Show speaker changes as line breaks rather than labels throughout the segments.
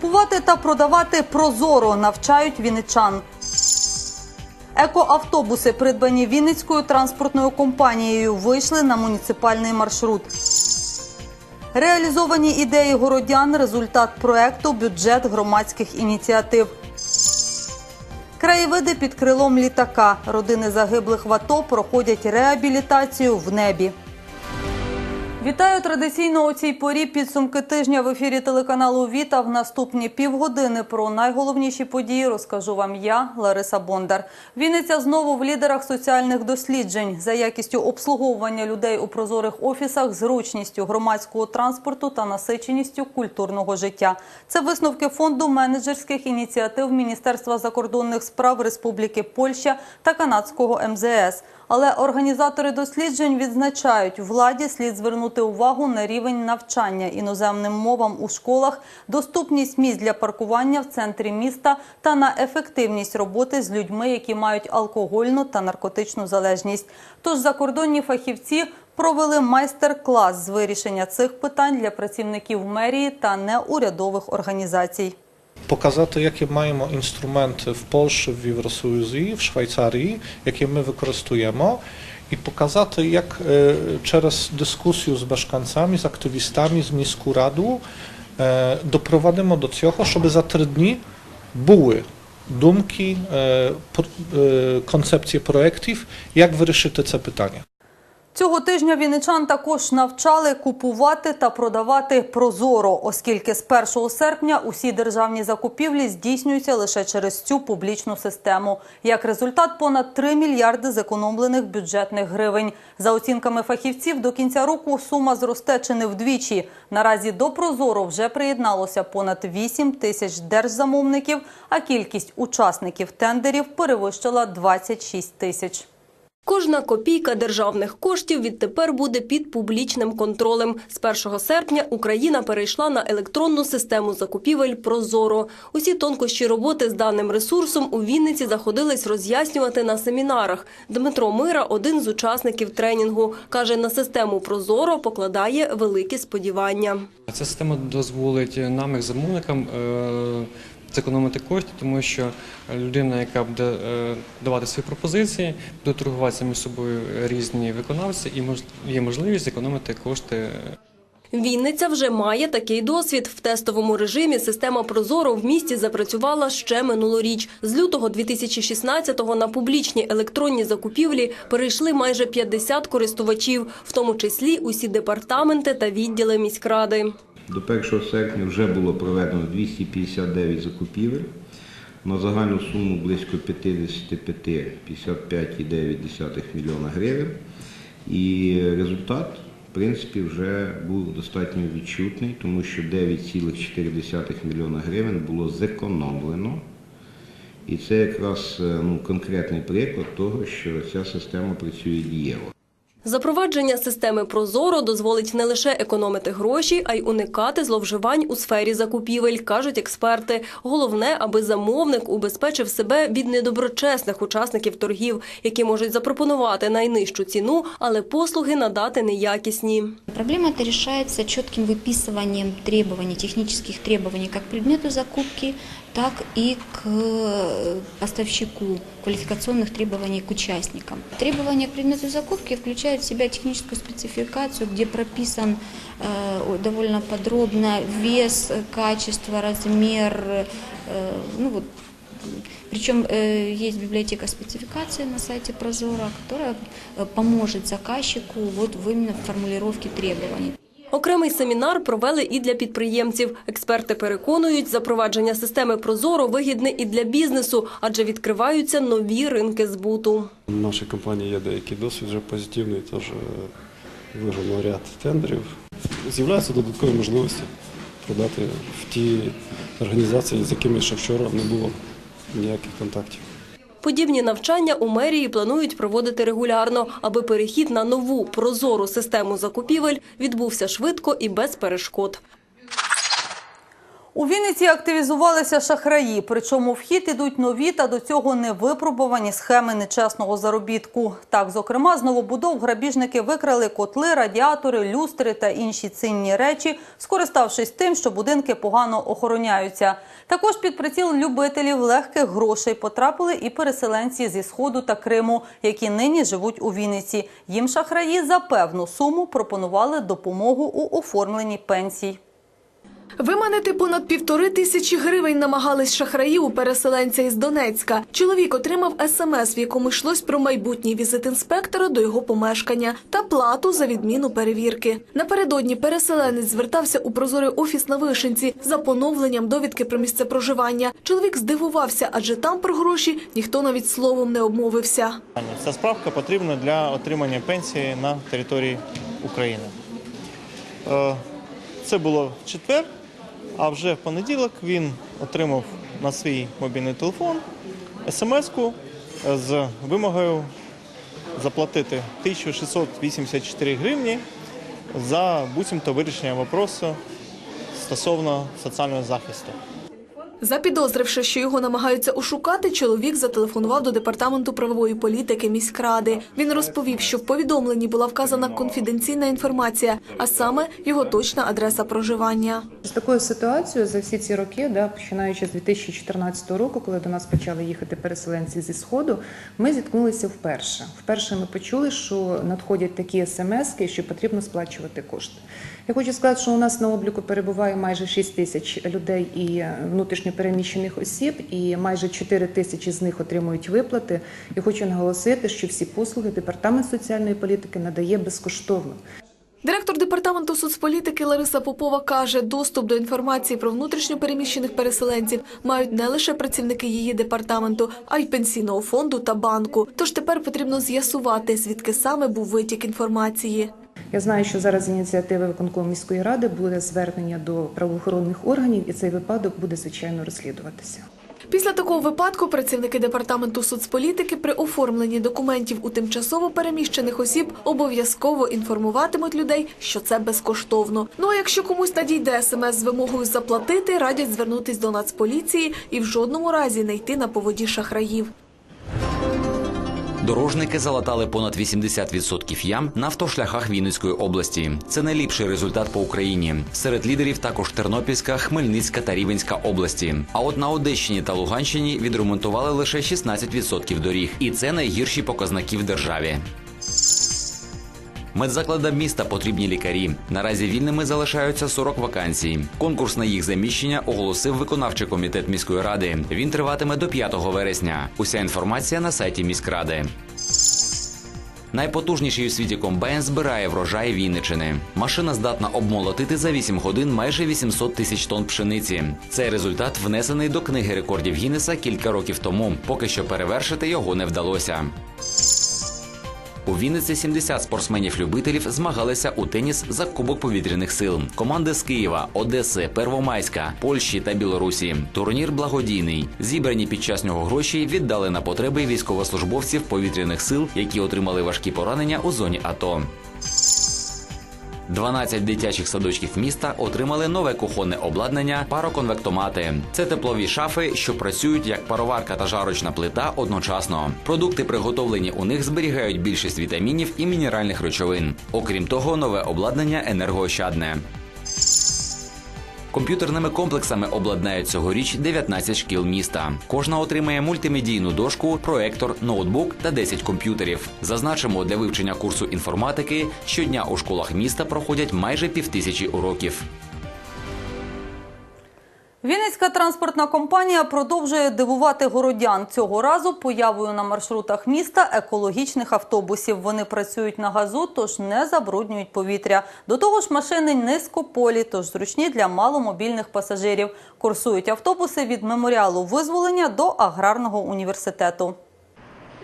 Купувати та продавати прозоро навчають вінничан. Екоавтобуси, придбані Вінницькою транспортною компанією, вийшли на муніципальний маршрут. Реалізовані ідеї городян результат проекту Бюджет громадських ініціатив. Краєвиди під крилом літака. Родини загиблих в АТО проходять реабілітацію в небі. Вітаю традиційно у цій порі підсумки тижня в ефірі телеканалу Віта. В наступні півгодини про найголовніші події розкажу вам я, Лариса Бондар. Вінниця знову в лідерах соціальних досліджень за якістю обслуговування людей у прозорих офісах, зручністю громадського транспорту та насиченістю культурного життя. Це висновки фонду менеджерських ініціатив Міністерства закордонних справ Республіки Польща та канадського МЗС. Але організатори досліджень відзначають, владі слід звернути увагу на рівень навчання іноземним мовам у школах, доступність місць для паркування в центрі міста та на ефективність роботи з людьми, які мають алкогольну та наркотичну залежність. Тож закордонні фахівці провели майстер-клас з вирішення цих питань для працівників мерії та неурядових організацій.
Показати, які маємо інструменти в Польщі, в Євросоюзі, в Швейцарії, які ми використовуємо, і показати, як е, через дискусію з мешканцями, з активістами, з міську раду е, допровадимо до цього, щоб за три дні були думки, е, пр- е, концепції проєктів, як вирішити це питання.
Цього тижня вінничан також навчали купувати та продавати прозоро, оскільки з 1 серпня усі державні закупівлі здійснюються лише через цю публічну систему. Як результат, понад 3 мільярди зекономлених бюджетних гривень. За оцінками фахівців, до кінця року сума зросте чи не вдвічі. Наразі до прозоро вже приєдналося понад 8 тисяч держзамовників, а кількість учасників тендерів перевищила 26 тисяч.
Кожна копійка державних коштів відтепер буде під публічним контролем. З 1 серпня Україна перейшла на електронну систему закупівель «Прозоро». Усі тонкощі роботи з даним ресурсом у Вінниці заходились роз'яснювати на семінарах. Дмитро Мира – один з учасників тренінгу. Каже, на систему «Прозоро» покладає великі сподівання.
Ця система дозволить нам, як замовникам, е, зекономити кошти, тому що людина, яка буде е, давати свої пропозиції, буде торгуватися між собою різні виконавці, і є можливість зекономити кошти
Вінниця вже має такий досвід. В тестовому режимі система «Прозоро» в місті запрацювала ще минулоріч. З лютого 2016-го на публічні електронні закупівлі перейшли майже 50 користувачів, в тому числі усі департаменти та відділи міськради.
До 1 серпня вже було проведено 259 закупівель на загальну суму близько 55,9 мільйона гривень. І результат, в принципі, вже був достатньо відчутний, тому що 9,4 мільйона гривень було зекономлено. І це якраз е, ну, конкретний приклад того, що ця система працює дієво.
Запровадження системи «Прозоро» дозволить не лише економити гроші, а й уникати зловживань у сфері закупівель, кажуть експерти. Головне, аби замовник убезпечив себе від недоброчесних учасників торгів, які можуть запропонувати найнижчу ціну, але послуги надати неякісні.
Проблема эта решается четким выписыванием требований, технических требований как к предмету закупки, так и к э, поставщику, квалификационных требований к участникам. Требования к предмету закупки включают в себя техническую спецификацию, где прописан э, довольно подробно вес, э, качество, размер, э, ну вот причем э, есть библиотека спецификации на сайте Прозора, которая поможет заказчику вот в именно формулировке требований.
Окремий семінар провели і для підприємців. Експерти переконують, запровадження системи «Прозоро» вигідне і для бізнесу, адже відкриваються нові ринки збуту.
У нашої компанії є деякий досвід вже позитивний, тож е, виграно ряд тендерів. З'являються додаткові можливості продати в ті організації, з якими ще вчора не було ніяких контактів.
Подібні навчання у мерії планують проводити регулярно, аби перехід на нову прозору систему закупівель відбувся швидко і без перешкод.
У Вінниці активізувалися шахраї, причому в хід ідуть нові та до цього не випробувані схеми нечесного заробітку. Так, зокрема, з новобудов грабіжники викрали котли, радіатори, люстри та інші цінні речі, скориставшись тим, що будинки погано охороняються. Також під приціл любителів легких грошей потрапили і переселенці зі сходу та Криму, які нині живуть у Вінниці. Їм шахраї за певну суму пропонували допомогу у оформленні пенсій.
Виманити понад півтори тисячі гривень намагались шахраї у переселенця із Донецька. Чоловік отримав смс, в якому йшлось про майбутній візит інспектора до його помешкання та плату за відміну перевірки. Напередодні переселенець звертався у прозорий офіс на Вишенці за поновленням довідки про місце проживання. Чоловік здивувався, адже там про гроші ніхто навіть словом не обмовився.
Ця справка потрібна для отримання пенсії на території України. Е, Це було в четвер, а вже в понеділок він отримав на свій мобільний телефон смс-ку з вимогою заплатити 1684 гривні за буцімто вирішення вопросу стосовно соціального захисту.
Запідозривши, що його намагаються ошукати, чоловік зателефонував до департаменту правової політики міськради. Він розповів, що в повідомленні була вказана конфіденційна інформація, а саме його точна адреса проживання.
З такою ситуацією за всі ці роки, да, починаючи з 2014 року, коли до нас почали їхати переселенці зі сходу, ми зіткнулися вперше. Вперше ми почули, що надходять такі смски, що потрібно сплачувати кошти. Я хочу сказати, що у нас на обліку перебуває майже 6 тисяч людей і внутрішньопереміщених осіб, і майже 4 тисячі з них отримують виплати. І хочу наголосити, що всі послуги департамент соціальної політики надає безкоштовно.
Директор департаменту соцполітики Лариса Попова каже, доступ до інформації про внутрішньопереміщених переселенців мають не лише працівники її департаменту, а й пенсійного фонду та банку. Тож тепер потрібно з'ясувати, звідки саме був витік інформації.
Я знаю, що зараз ініціативи виконкому міської ради буде звернення до правоохоронних органів, і цей випадок буде звичайно розслідуватися.
Після такого випадку працівники департаменту соцполітики при оформленні документів у тимчасово переміщених осіб обов'язково інформуватимуть людей, що це безкоштовно. Ну а якщо комусь надійде смс з вимогою заплатити, радять звернутись до нацполіції і в жодному разі не йти на поводі шахраїв.
Дорожники залатали понад 80% ям на автошляхах Вінницької області. Це найліпший результат по Україні. Серед лідерів також Тернопільська, Хмельницька та Рівенська області. А от на Одещині та Луганщині відремонтували лише 16% доріг, і це найгірші показники в державі. Медзакладам міста потрібні лікарі. Наразі вільними залишаються 40 вакансій. Конкурс на їх заміщення оголосив виконавчий комітет міської ради. Він триватиме до 5 вересня. Уся інформація на сайті міськради. Найпотужніший у світі комбайн збирає врожай Вінничини. Машина здатна обмолотити за 8 годин майже 800 тисяч тонн пшениці. Цей результат внесений до книги рекордів Гіннеса кілька років тому. Поки що перевершити його не вдалося. У Вінниці 70 спортсменів-любителів змагалися у теніс за Кубок повітряних сил. Команди з Києва, Одеси, Первомайська, Польщі та Білорусі. Турнір благодійний. Зібрані під час нього гроші віддали на потреби військовослужбовців повітряних сил, які отримали важкі поранення у зоні АТО. 12 дитячих садочків міста отримали нове кухонне обладнання пароконвектомати. Це теплові шафи, що працюють як пароварка та жарочна плита одночасно. Продукти, приготовлені у них, зберігають більшість вітамінів і мінеральних речовин. Окрім того, нове обладнання енергоощадне. Комп'ютерними комплексами обладнають цьогоріч 19 шкіл міста. Кожна отримає мультимедійну дошку, проектор, ноутбук та 10 комп'ютерів. Зазначимо, для вивчення курсу інформатики щодня у школах міста проходять майже півтисячі уроків.
Вінницька транспортна компанія продовжує дивувати городян цього разу появою на маршрутах міста екологічних автобусів. Вони працюють на газу, тож не забруднюють повітря. До того ж, машини низькополі, тож зручні для маломобільних пасажирів. Курсують автобуси від меморіалу визволення до аграрного університету.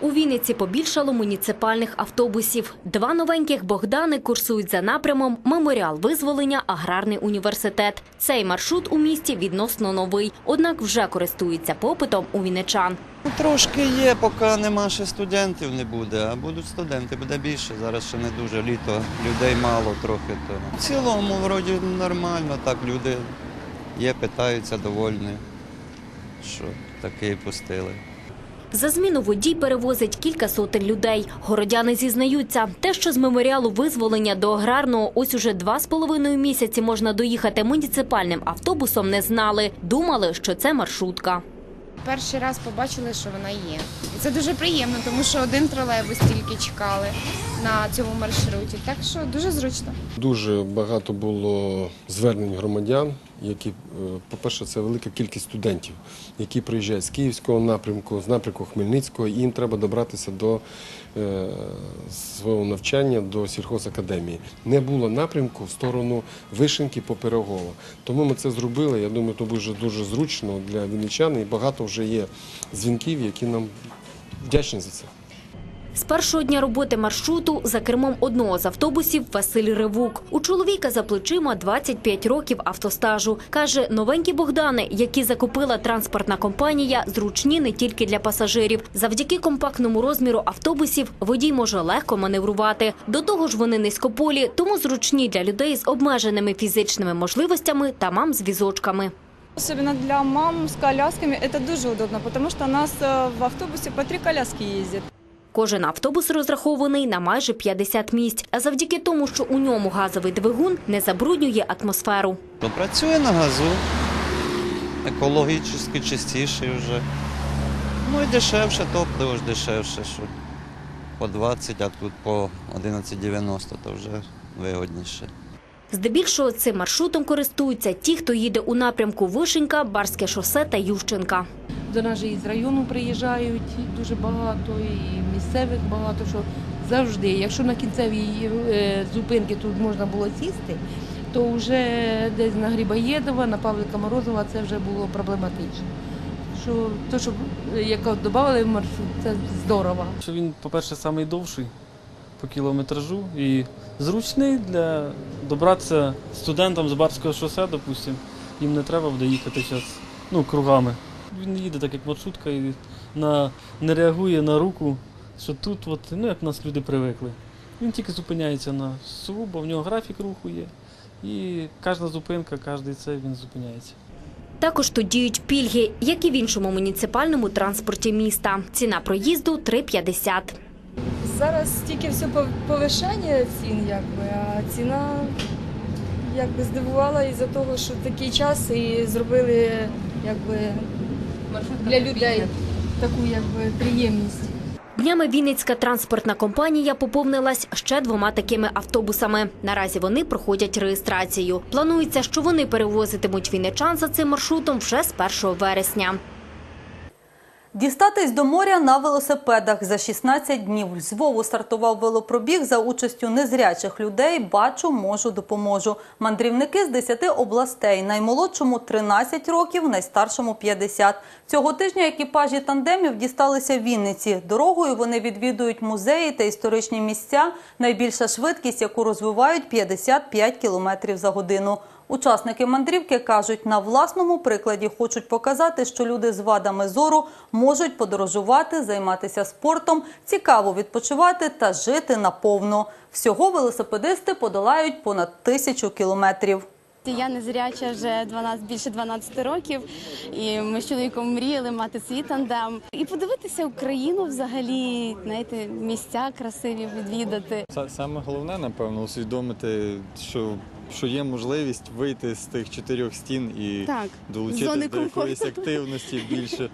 У Вінниці побільшало муніципальних автобусів. Два новеньких Богдани курсують за напрямом Меморіал визволення Аграрний університет. Цей маршрут у місті відносно новий, однак вже користується попитом у вінничан.
Ну, Трошки є, поки нема ще студентів не буде, а будуть студенти, буде більше. Зараз ще не дуже літо, людей мало трохи. То. В цілому, вроді, нормально, так люди Є, питаються довольні, що такий пустили.
За зміну водій перевозить кілька сотень людей. Городяни зізнаються, те, що з меморіалу визволення до аграрного ось уже два з половиною місяці можна доїхати муніципальним автобусом, не знали. Думали, що це маршрутка.
Перший раз побачили, що вона є. І це дуже приємно, тому що один тролейбус тільки чекали на цьому маршруті. Так що дуже зручно.
Дуже багато було звернень громадян, які, е, по-перше, це велика кількість студентів, які приїжджають з Київського напрямку, з напрямку Хмельницького, і їм треба добратися до свого навчання, до сільхозакадемії. Не було напрямку в сторону вишенки по Пирогово. Тому ми це зробили. Я думаю, це буде дуже зручно для вінничан, і багато вже є дзвінків, які нам вдячні за це.
З першого дня роботи маршруту за кермом одного з автобусів Василь Ривук. У чоловіка за плечима 25 років автостажу. Каже, новенькі Богдани, які закупила транспортна компанія, зручні не тільки для пасажирів. Завдяки компактному розміру автобусів водій може легко маневрувати. До того ж, вони низькополі, тому зручні для людей з обмеженими фізичними можливостями та мам з візочками.
Особенно для мам с колясками это дуже удобно, потому что у нас э, в автобусе по три коляски ездит.
Кожен автобус розрахований на майже 50 місць, а завдяки тому, що у ньому газовий двигун не забруднює атмосферу.
Ну, працює на газу, екологічно чистіший вже. Ну і дешевше, топливо ж дешевше, що по 20, а тут по 11,90, то вже вигодніше.
Здебільшого цим маршрутом користуються ті, хто їде у напрямку Вишенька, Барське шосе та Ющенка.
До нас же із району приїжджають дуже багато, і місцевих багато, що завжди. Якщо на кінцевій е, зупинці тут можна було сісти, то вже десь на Грибоєдова, на Павлика Морозова це вже було проблематично. Що то, що е, яка додали в маршрут, це здорово.
Що він, по-перше, найдовший по кілометражу і зручний для добратися студентам з Барського шосе, допустим. Їм не треба буде їхати зараз ну, кругами. Він їде так, як маршрутка, і на, не реагує на руку, що тут, от, ну як нас люди привикли. Він тільки зупиняється на сугубо, в нього графік руху є. І кожна зупинка, кожен це він зупиняється.
Також тут діють пільги, як і в іншому муніципальному транспорті міста. Ціна проїзду 3,50.
Зараз тільки все пов- повишення цін, якби, а ціна якби здивувала із-за того, що такий час і зробили якби для людей таку якби приємність.
Днями Вінницька транспортна компанія поповнилась ще двома такими автобусами. Наразі вони проходять реєстрацію. Планується, що вони перевозитимуть вінничан за цим маршрутом вже з 1 вересня.
Дістатись до моря на велосипедах за 16 днів. З Львову стартував велопробіг за участю незрячих людей. Бачу, можу, допоможу. Мандрівники з 10 областей. Наймолодшому 13 років, найстаршому 50. Цього тижня екіпажі тандемів дісталися Вінниці. Дорогою вони відвідують музеї та історичні місця. Найбільша швидкість, яку розвивають 55 км за годину. Учасники мандрівки кажуть, на власному прикладі хочуть показати, що люди з вадами зору можуть подорожувати, займатися спортом, цікаво відпочивати та жити наповно. Всього велосипедисти подолають понад тисячу кілометрів.
Я незряча вже 12, більше 12 років, і ми з чоловіком мріяли мати свій тандем і подивитися Україну взагалі, знаєте, місця красиві відвідати.
Саме головне, напевно, усвідомити, що, що є можливість вийти з тих чотирьох стін і
Так,
долучитися
зони
до якоїсь
комфорту.
активності більше.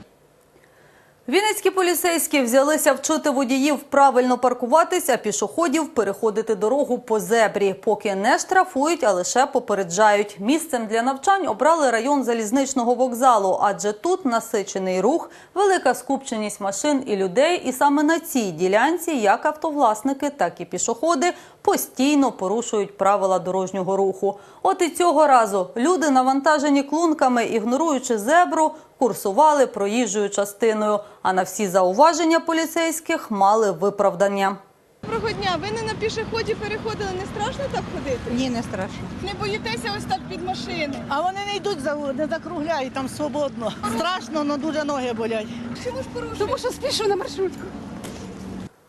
Вінницькі поліцейські взялися вчити водіїв правильно паркуватись, а пішоходів переходити дорогу по зебрі. Поки не штрафують, а лише попереджають. Місцем для навчань обрали район залізничного вокзалу, адже тут насичений рух, велика скупченість машин і людей. І саме на цій ділянці як автовласники, так і пішоходи постійно порушують правила дорожнього руху. От і цього разу люди, навантажені клунками, ігноруючи зебру, курсували проїжджою частиною. А на всі зауваження поліцейських мали виправдання.
Доброго дня, ви не на пішоході переходили, не страшно так ходити?
Ні, не страшно.
Не боїтеся ось так під машини?
А вони не йдуть за не закругляють там свободно. Страшно, але дуже ноги болять.
Чому ж порушуєте? Тому що спішу на маршрутку.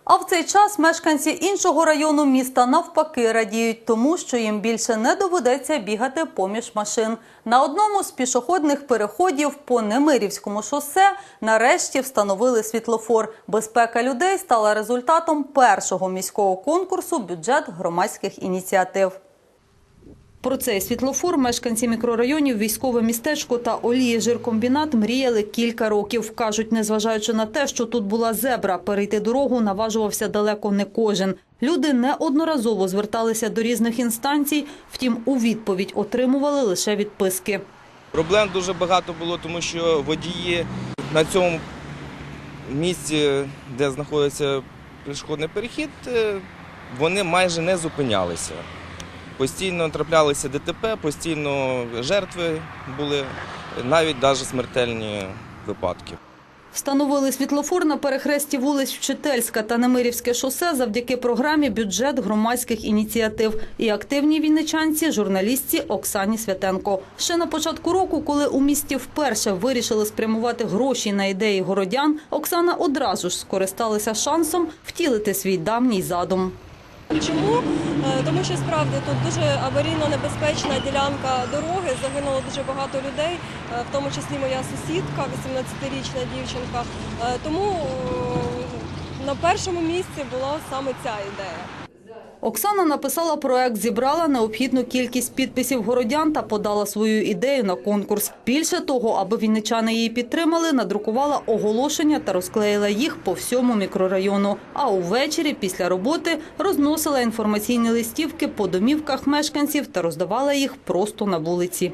А в цей час мешканці іншого району міста навпаки радіють тому, що їм більше не доведеться бігати поміж машин. На одному з пішохідних переходів по Немирівському шосе нарешті встановили світлофор. Безпека людей стала результатом першого міського конкурсу бюджет громадських ініціатив. Про цей світлофор мешканці мікрорайонів Військове містечко та Олії Жиркомбінат мріяли кілька років. Кажуть, незважаючи на те, що тут була зебра, перейти дорогу наважувався далеко не кожен. Люди неодноразово зверталися до різних інстанцій, втім у відповідь отримували лише відписки.
Проблем дуже багато було, тому що водії на цьому місці, де знаходиться пішохідний перехід, е, вони майже не зупинялися. Постійно траплялися ДТП, постійно жертви були, навіть навіть смертельні випадки.
Встановили світлофор на перехресті вулиць Вчительська та Немирівське шосе завдяки програмі «Бюджет громадських ініціатив» і активній вінничанці, журналістці Оксані Святенко. Ще на початку року, коли у місті вперше вирішили спрямувати гроші на ідеї городян, Оксана одразу ж скористалася шансом втілити свій давній задум.
Чому? Е, Тому що справді тут дуже аварійно небезпечна ділянка дороги, загинуло дуже багато людей, е, в тому числі моя сусідка, 18-річна дівчинка. Е, Тому на першому місці була саме ця ідея.
Оксана написала проект, зібрала необхідну кількість підписів городян та подала свою ідею на конкурс. Більше того, аби вінничани її підтримали, надрукувала оголошення та розклеїла їх по всьому мікрорайону. А увечері після роботи розносила інформаційні листівки по домівках мешканців та роздавала їх просто на вулиці.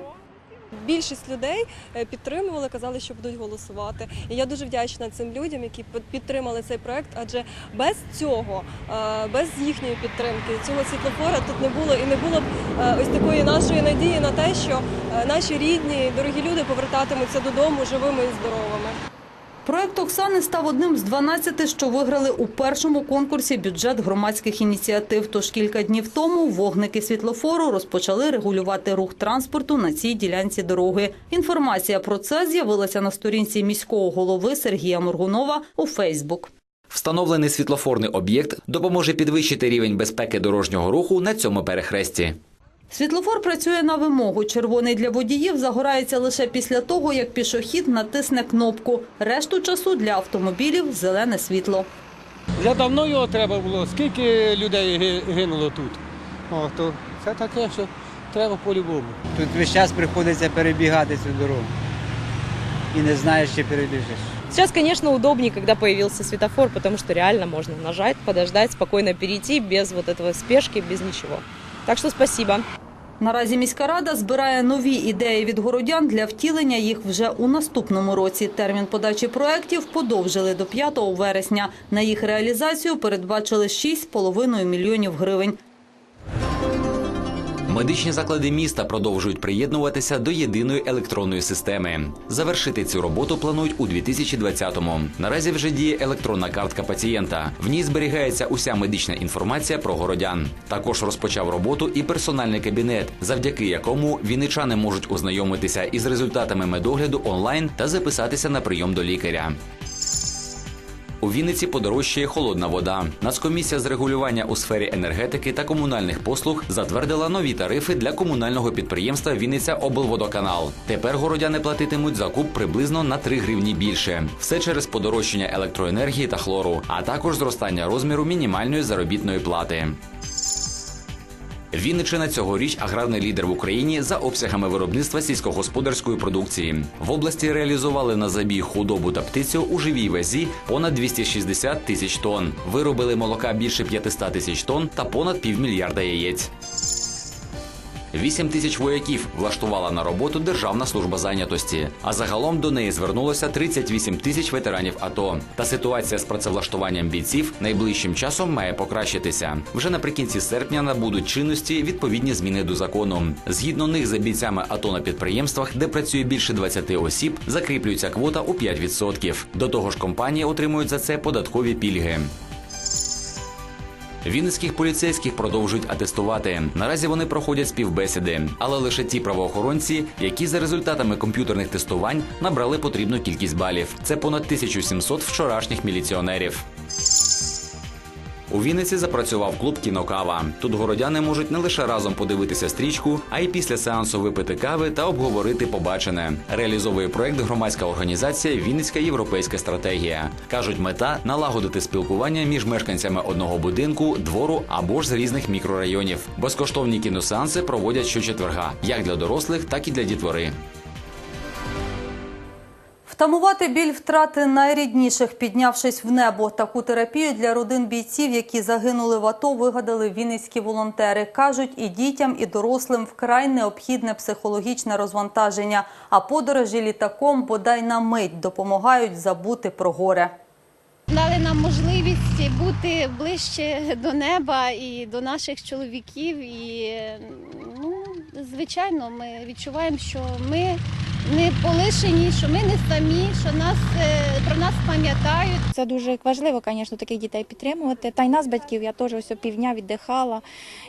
Більшість людей е, підтримували, казали, що будуть голосувати. І я дуже вдячна цим людям, які підтримали цей проект. Адже без цього, е, без їхньої підтримки, цього світлофора тут не було і не було б е, ось такої нашої надії на те, що наші рідні, дорогі люди повертатимуться додому живими і здоровими.
Проект Оксани став одним з 12, що виграли у першому конкурсі бюджет громадських ініціатив. Тож кілька днів тому вогники світлофору розпочали регулювати рух транспорту на цій ділянці дороги. Інформація про це з'явилася на сторінці міського голови Сергія Моргунова у Фейсбук.
Встановлений світлофорний об'єкт допоможе підвищити рівень безпеки дорожнього руху на цьому перехресті.
Світлофор працює на вимогу. Червоний для водіїв загорається лише після того, як пішохід натисне кнопку. Решту часу для автомобілів зелене світло.
Вже давно його треба було. Скільки людей гинуло тут? О, то це таке, що треба по-любому.
Тут весь час приходиться перебігати цю дорогу. І не знаєш, чи перебіжиш.
Сейчас, конечно, удобнее, когда появился светофор, потому что реально можно нажать, подождать, спокойно перейти без вот этого спешки, без ничего. Так що спасибо.
Наразі міська рада збирає нові ідеї від городян для втілення їх вже у наступному році. Термін подачі проєктів подовжили до 5 вересня. На їх реалізацію передбачили 6,5 мільйонів гривень.
Медичні заклади міста продовжують приєднуватися до єдиної електронної системи. Завершити цю роботу планують у 2020-му. Наразі вже діє електронна картка пацієнта. В ній зберігається уся медична інформація про городян. Також розпочав роботу і персональний кабінет, завдяки якому вінничани можуть ознайомитися із результатами медогляду онлайн та записатися на прийом до лікаря. У Вінниці подорожчає холодна вода. Нацкомісія з регулювання у сфері енергетики та комунальних послуг затвердила нові тарифи для комунального підприємства Вінниця облводоканал. Тепер городяни платитимуть закуп приблизно на 3 гривні більше. Все через подорожчання електроенергії та хлору, а також зростання розміру мінімальної заробітної плати. Вінниччина цьогоріч аграрний лідер в Україні за обсягами виробництва сільськогосподарської продукції. В області реалізували на забій худобу та птицю у живій вазі понад 260 тисяч тонн. Виробили молока більше 500 тисяч тонн та понад півмільярда яєць. 8 тисяч вояків влаштувала на роботу Державна служба зайнятості. А загалом до неї звернулося 38 тисяч ветеранів АТО. Та ситуація з працевлаштуванням бійців найближчим часом має покращитися. Вже наприкінці серпня набудуть чинності відповідні зміни до закону. Згідно них за бійцями АТО на підприємствах, де працює більше 20 осіб, закріплюється квота у 5%. До того ж, компанії отримують за це податкові пільги. Вінницьких поліцейських продовжують атестувати. Наразі вони проходять співбесіди, але лише ті правоохоронці, які за результатами комп'ютерних тестувань набрали потрібну кількість балів. Це понад 1700 вчорашніх міліціонерів. У Вінниці запрацював клуб Кінокава. Тут городяни можуть не лише разом подивитися стрічку, а й після сеансу випити кави та обговорити побачене. Реалізовує проект громадська організація Вінницька європейська стратегія. кажуть, мета налагодити спілкування між мешканцями одного будинку, двору або ж з різних мікрорайонів. Безкоштовні кіносеанси проводять щочетверга, як для дорослих, так і для дітвори.
Втамувати біль втрати найрідніших, піднявшись в небо. Таку терапію для родин бійців, які загинули в АТО, вигадали вінницькі волонтери. Кажуть, і дітям, і дорослим вкрай необхідне психологічне розвантаження, а подорожі літаком бодай на мить допомагають забути про горе.
Дали нам можливість бути ближче до неба і до наших чоловіків. І ну, звичайно, ми відчуваємо, що ми не полишені, що ми не самі, що нас е, про нас пам'ятають.
Це дуже важливо, звісно, таких дітей підтримувати. Та й нас, батьків, я теж ось півдня віддихала,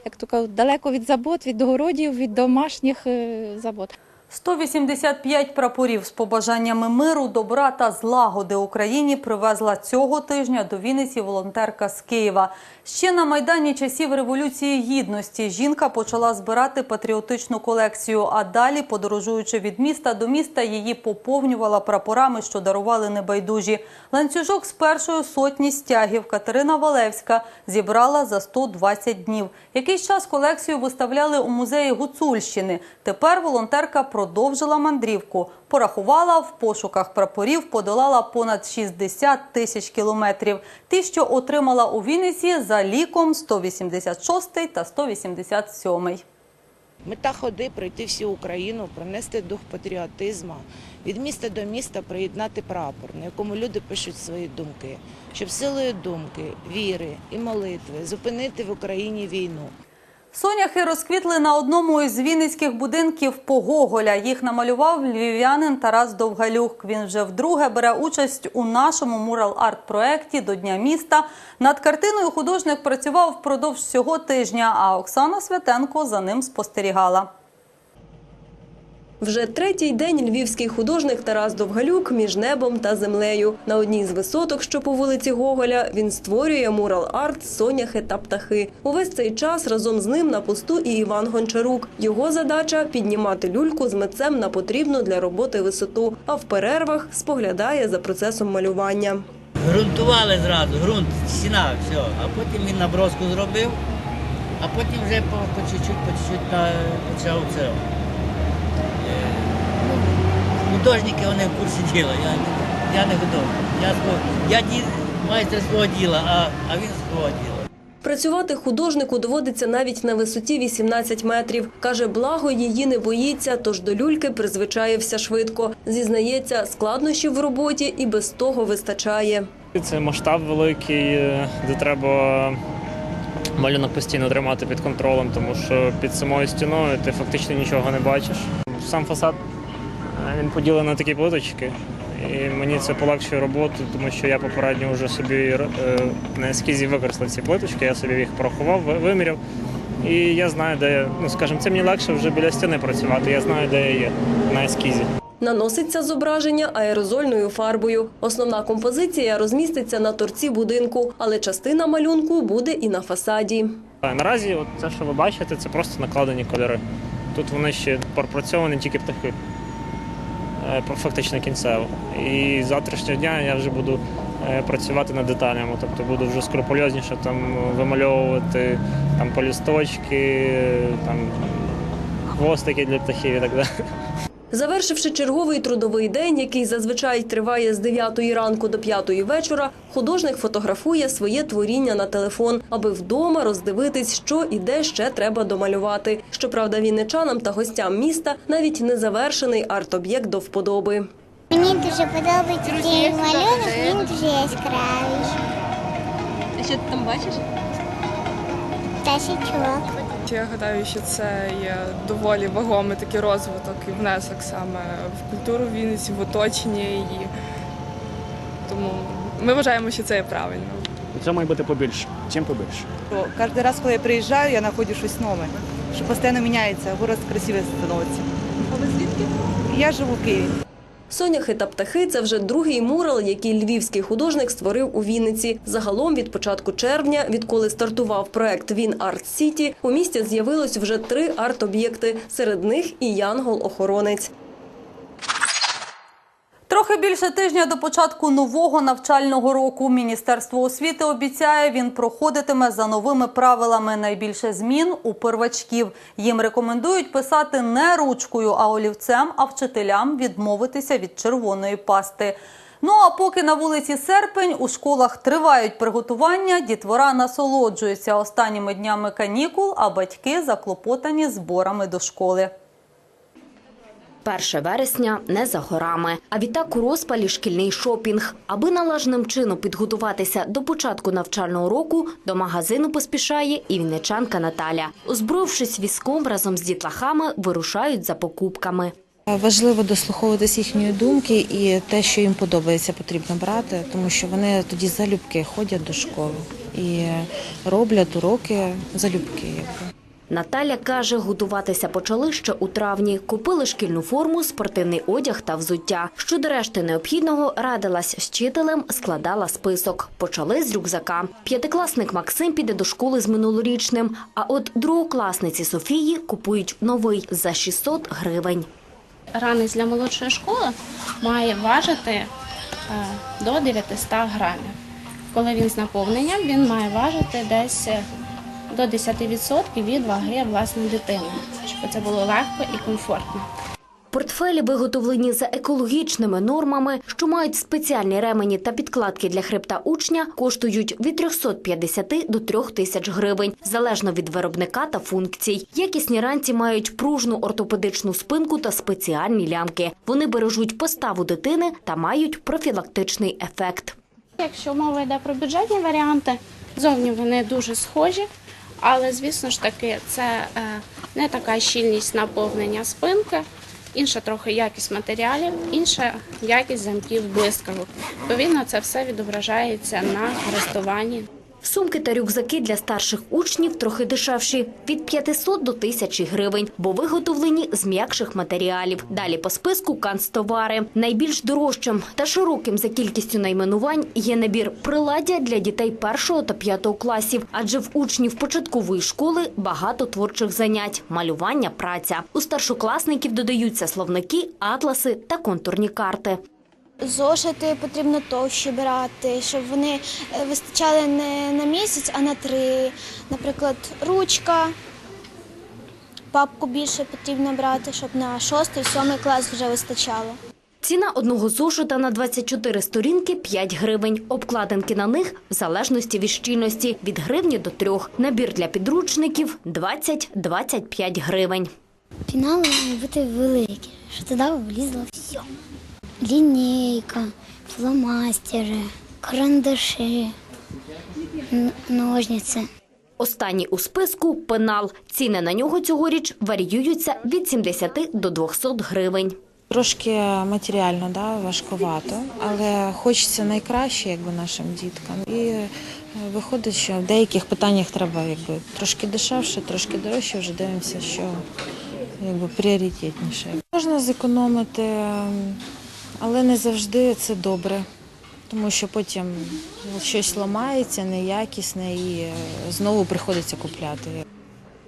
як то кажуть, далеко від забот, від городів, від домашніх е, забот.
185 прапорів з побажаннями миру, добра та злагоди Україні привезла цього тижня до Вінниці волонтерка з Києва. Ще на майдані часів революції гідності жінка почала збирати патріотичну колекцію. А далі, подорожуючи від міста до міста, її поповнювала прапорами, що дарували небайдужі. Ланцюжок з першої сотні стягів Катерина Валевська зібрала за 120 днів. Якийсь час колекцію виставляли у музеї Гуцульщини. Тепер волонтерка продовжила мандрівку. Порахувала в пошуках прапорів, подолала понад 60 тисяч кілометрів. Ті, що отримала у Вінниці за ліком 186 та 187.
Мета ходи пройти всю Україну, пронести дух патріотизму, від міста до міста приєднати прапор, на якому люди пишуть свої думки, щоб силою думки, віри і молитви зупинити в Україні війну.
Соняхи розквітли на одному із вінницьких будинків по Гоголя. Їх намалював львів'янин Тарас Довгалюк. Він вже вдруге бере участь у нашому мурал-арт-проекті до Дня міста. Над картиною художник працював впродовж всього тижня, а Оксана Святенко за ним спостерігала.
Вже третій день львівський художник Тарас Довгалюк між небом та землею. На одній з висоток, що по вулиці Гоголя, він створює мурал-арт, соняхи та птахи. Увесь цей час разом з ним на посту і Іван Гончарук. Його задача піднімати люльку з митцем на потрібну для роботи висоту, а в перервах споглядає за процесом малювання.
Грунтували зразу, ґрунт, стіна, все. А потім він наброску зробив, а потім вже по чуть-чуть, по чуть-чуть почав це. Художники вони в курсі діла. Я, я не художник. Я, я ді, майстер свого діла, а, а він свого діла.
Працювати художнику доводиться навіть на висоті 18 метрів. Каже, благо її не боїться, тож до люльки призвичаєвся швидко. Зізнається, складнощів в роботі і без того вистачає.
Це масштаб великий, е, де треба малюнок постійно тримати під контролем, тому що під самою стіною ти фактично нічого не бачиш. Сам фасад він поділений на такі плиточки. І мені це полегшує роботу, тому що я попередньо вже собі е, на ескізі використав ці плиточки, я собі їх порахував, виміряв. І я знаю, де я, ну скажімо, це мені легше вже біля стіни працювати. Я знаю, де я є на ескізі.
Наноситься зображення аерозольною фарбою. Основна композиція розміститься на торці будинку, але частина малюнку буде і на фасаді.
Наразі от це, що ви бачите, це просто накладені кольори. Тут вони ще пропрацьовані тільки птахи. Е, Фактично кінцево. І з завтрашнього дня я вже буду е, працювати над деталями, тобто буду вже скрупульозніше там вимальовувати там полісточки, там хвостики для птахів і так далі.
Завершивши черговий трудовий день, який зазвичай триває з 9 ранку до 5 вечора, художник фотографує своє творіння на телефон, аби вдома роздивитись, що і де ще треба домалювати. Щоправда, вінничанам та гостям міста навіть незавершений арт-об'єкт до вподоби.
Мені дуже подобається цей малюнок, він дуже яскравий.
А що ти там бачиш?
Та Пташечок.
Я гадаю, що це є доволі вагомий такий розвиток і внесок саме в культуру Вінниці, в оточення її. Тому ми вважаємо, що це є правильно.
Це має бути побільше. Чим побільше.
Каждый раз, когда я приезжаю, я нахожу щось нове, що постійно міняється, город красивий становиться.
А ви звідки?
Я живу в Києві.
Соняхи та птахи це вже другий мурал, який львівський художник створив у Вінниці. Загалом від початку червня, відколи стартував проект Він Арт Сіті, у місті з'явилось вже три арт-об'єкти. Серед них і Янгол-охоронець.
Трохи більше тижня до початку нового навчального року Міністерство освіти обіцяє, він проходитиме за новими правилами. Найбільше змін у первачків. Їм рекомендують писати не ручкою, а олівцем, а вчителям відмовитися від червоної пасти. Ну а поки на вулиці Серпень у школах тривають приготування, дітвора насолоджується останніми днями канікул, а батьки заклопотані зборами до школи.
1 вересня не за горами. А відтак у розпалі шкільний шопінг. Аби належним чином підготуватися до початку навчального року, до магазину поспішає і вінничанка Наталя. Озброївшись візком разом з дітлахами, вирушають за покупками.
Важливо дослуховуватись їхньої думки і те, що їм подобається, потрібно брати, тому що вони тоді залюбки ходять до школи і роблять уроки залюбки.
Наталя каже, готуватися почали ще у травні. Купили шкільну форму, спортивний одяг та взуття. Щодо решти необхідного, радилась з вчителем, складала список. Почали з рюкзака. П'ятикласник Максим піде до школи з минулорічним, а от другокласниці Софії купують новий за 600 гривень.
ранець для молодшої школи має важити е, до 900 грамів. Коли він з наповненням, він має важити десь е, до 10% від ваги власної дитини, щоб це було легко і комфортно.
Портфелі виготовлені за екологічними нормами, що мають спеціальні ремені та підкладки для хребта учня, коштують від 350 до 3000 гривень, залежно від виробника та функцій. Якісні ранці мають пружну ортопедичну спинку та спеціальні лямки. Вони бережуть поставу дитини та мають профілактичний ефект.
Якщо мова йде про бюджетні варіанти, зовні вони дуже схожі, але звісно ж таки це е, не така щільність наповнення спинки, інша трохи якість матеріалів, інша якість замків блискавок. Відповідно, це все відображається на користуванні.
Сумки та рюкзаки для старших учнів трохи дешевші – від 500 до 1000 гривень, бо виготовлені з м'якших матеріалів. Далі по списку канцтовари. Найбільш дорожчим та широким за кількістю найменувань є набір приладдя для дітей першого та п'ятого класів, адже в учнів початкової школи багато творчих занять – малювання, праця. У старшокласників додаються словники, атласи та контурні карти.
Зошити потрібно товщі брати, щоб вони е, вистачали не на місяць, а на три. Наприклад, ручка. Папку більше потрібно брати, щоб на шостий, сьомий клас вже вистачало.
Ціна одного зошита на 24 сторінки – 5 гривень. Обкладинки на них в залежності від щільності – від гривні до трьох. Набір для підручників – 20-25 гривень.
Пінали мають бути великі, що туди влізло все. Лінійка, фломастери, карандаші, ножниці.
Останній у списку – пенал. Ціни на нього цьогоріч варіюються від 70 до 200 гривень.
Трошки матеріально да, важкувато, але хочеться найкраще якби, нашим діткам. І е, виходить, що в деяких питаннях треба якби, трошки дешевше, трошки дорожче, вже дивимося, що якби, пріоритетніше. Можна зекономити, але не завжди це добре, тому що потім щось ламається, неякісне і е, знову приходиться купляти.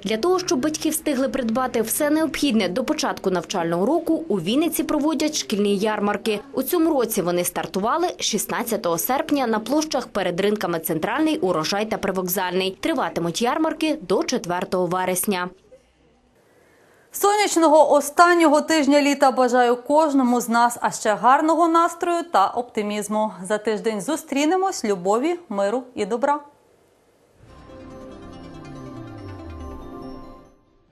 Для того, щоб батьки встигли придбати все необхідне до початку навчального року, у Вінниці проводять шкільні ярмарки. У цьому році вони стартували 16 серпня на площах перед ринками «Центральний», «Урожай» та «Привокзальний». Триватимуть ярмарки до 4 вересня.
Сонячного останнього тижня літа бажаю кожному з нас, а ще гарного настрою та оптимізму. За тиждень зустрінемось, любові, миру і добра.